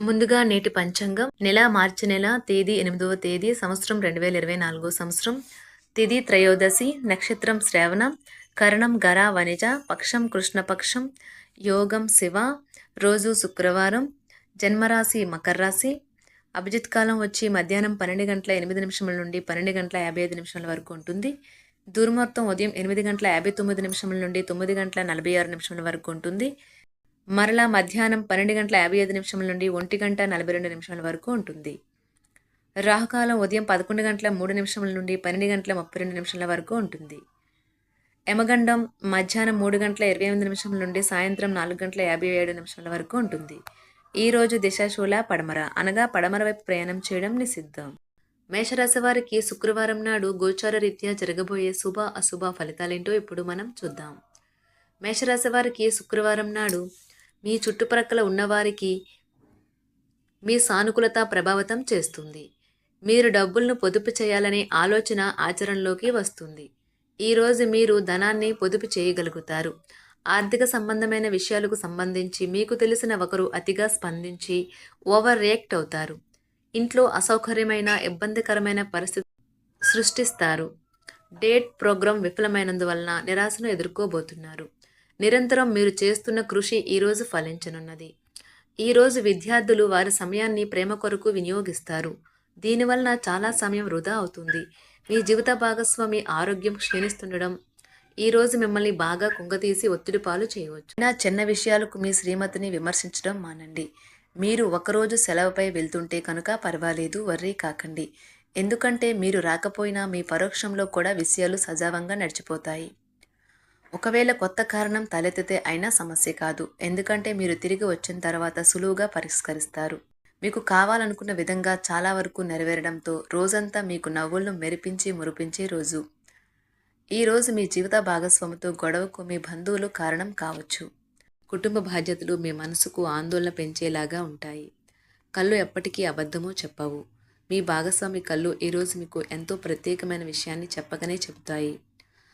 ముందుగా నేటి పంచాంగం. నెల మార్చి నెల తేదీ ఎనిమిదవ తేదీ సంవత్సరం రెండు వేల ఇరవై నాలుగో సంవత్సరం. తిది త్రయోదశి నక్షత్రం శ్రావణం. కరణం గర వనిజ. పక్షం కృష్ణపక్షం. యోగం శివ. రోజు శుక్రవారం. జన్మరాశి మకర రాశి. అభిజిత్ కాలం వచ్చి మధ్యాహ్నం పన్నెండు గంటల ఎనిమిది నిమిషముల నుండి పన్నెండు గంటల యాభై ఐదు నిమిషాల వరకు ఉంటుంది. దుర్మార్తం ఉదయం ఎనిమిది గంటల యాభై తొమ్మిది నిమిషముల నుండి తొమ్మిది గంటల నలభై ఆరు నిమిషముల వరకు ఉంటుంది. మరలా మధ్యాహ్నం పన్నెండు గంటల యాభై ఐదు నిమిషముల నుండి ఒంటి గంట నలభై రెండు నిమిషాల వరకు ఉంటుంది. రాహుకాలం ఉదయం పదకొండు గంటల మూడు నిమిషముల నుండి పన్నెండు గంటల ముప్పై రెండు నిమిషాల వరకు ఉంటుంది. యమగండం మధ్యాహ్నం మూడు గంటల ఇరవై ఎనిమిది నిమిషముల నుండి సాయంత్రం నాలుగు గంటల యాభై ఏడు నిమిషాల వరకు ఉంటుంది. ఈరోజు దిశాశూల పడమర అనగా పడమర వైపు ప్రయాణం చేయడం నిషిద్ధం. మేషరాశి వారికి శుక్రవారం నాడు గోచార రీత్యా జరగబోయే శుభ అశుభ ఫలితాలేంటో ఇప్పుడు మనం చూద్దాం. మేషరాశి వారికి శుక్రవారం నాడు మీ చుట్టుప్రక్కల ఉన్నవారికి మీ సానుకూలత ప్రభావితం చేస్తుంది. మీరు డబ్బులను పొదుపు చేయాలనే ఆలోచన ఆచరణలోకి వస్తుంది. ఈరోజు మీరు ధనాన్ని పొదుపు చేయగలుగుతారు. ఆర్థిక సంబంధమైన విషయాలకు సంబంధించి మీకు తెలిసిన ఒకరు అతిగా స్పందించి ఓవర్ రియాక్ట్ అవుతారు. ఇంట్లో అసౌకర్యమైన ఇబ్బందికరమైన పరిస్థితి సృష్టిస్తారు. డేట్ ప్రోగ్రాం విఫలమైనందువలన నిరాశను ఎదుర్కోబోతున్నారు. నిరంతరం మీరు చేస్తున్న కృషి ఈరోజు ఫలించనున్నది. ఈరోజు విద్యార్థులు వారి సమయాన్ని ప్రేమ కొరకు వినియోగిస్తారు. దీనివలన చాలా సమయం వృధా అవుతుంది. మీ జీవిత భాగస్వామి ఆరోగ్యం క్షీణిస్తుండడం ఈరోజు మిమ్మల్ని బాగా కుంగతీసి ఒత్తిడి పాలు చేయవచ్చు. నా చిన్న విషయాలకు మీ శ్రీమతిని విమర్శించడం మానండి. మీరు ఒకరోజు సెలవుపై వెళ్తుంటే కనుక పర్వాలేదు వర్రీ కాకండి. ఎందుకంటే మీరు రాకపోయినా మీ పరోక్షంలో కూడా విషయాలు సజావంగా నడిచిపోతాయి. ఒకవేళ కొత్త కారణం తలెత్తితే అయినా సమస్య కాదు. ఎందుకంటే మీరు తిరిగి వచ్చిన తర్వాత సులువుగా పరిష్కరిస్తారు. మీకు కావాలనుకున్న విధంగా చాలా వరకు నెరవేరడంతో రోజంతా మీకు నవ్వులను మెరిపించి మురిపించే రోజు. ఈ రోజు మీ జీవిత భాగస్వామితో గొడవకు మీ బంధువులు కారణం కావచ్చు. కుటుంబ బాధ్యతలు మీ మనసుకు ఆందోళన పెంచేలాగా ఉంటాయి. కళ్ళు ఎప్పటికీ అబద్ధమో చెప్పవు. మీ భాగస్వామి కళ్ళు ఈరోజు మీకు ఎంతో ప్రత్యేకమైన విషయాన్ని చెప్పకనే చెబుతాయి.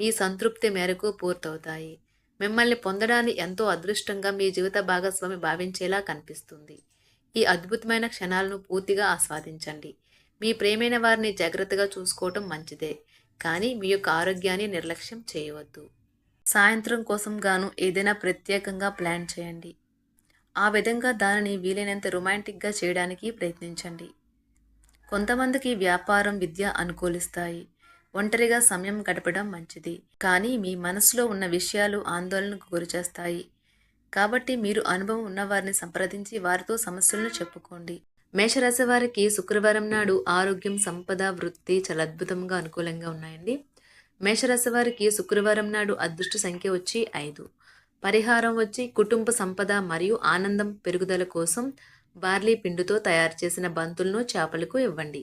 మీ సంతృప్తి మేరకు పూర్తవుతాయి. మిమ్మల్ని పొందడాన్ని ఎంతో అదృష్టంగా మీ జీవిత భాగస్వామి భావించేలా కనిపిస్తుంది. ఈ అద్భుతమైన క్షణాలను పూర్తిగా ఆస్వాదించండి. మీ ప్రేమైన వారిని జాగ్రత్తగా చూసుకోవటం మంచిదే కానీ మీ యొక్క ఆరోగ్యాన్ని నిర్లక్ష్యం చేయవద్దు. సాయంత్రం కోసం గాను ఏదైనా ప్రత్యేకంగా ప్లాన్ చేయండి. ఆ విధంగా దానిని వీలైనంత రొమాంటిక్గా చేయడానికి ప్రయత్నించండి. కొంతమందికి వ్యాపారం విద్య అనుకూలిస్తాయి. ఒంటరిగా సమయం గడపడం మంచిది. కానీ మీ మనసులో ఉన్న విషయాలు ఆందోళనకు గురిచేస్తాయి. కాబట్టి మీరు అనుభవం ఉన్నవారిని సంప్రదించి వారితో సమస్యలను చెప్పుకోండి. మేషరాశి వారికి శుక్రవారం నాడు ఆరోగ్యం సంపద వృత్తి చాలా అద్భుతంగా అనుకూలంగా ఉన్నాయండి. మేషరాశి వారికి శుక్రవారం నాడు అదృష్ట సంఖ్య వచ్చి ఐదు. పరిహారం వచ్చి కుటుంబ సంపద మరియు ఆనందం పెరుగుదల కోసం బార్లీ పిండితో తయారు చేసిన బంతులను చేపలకు ఇవ్వండి.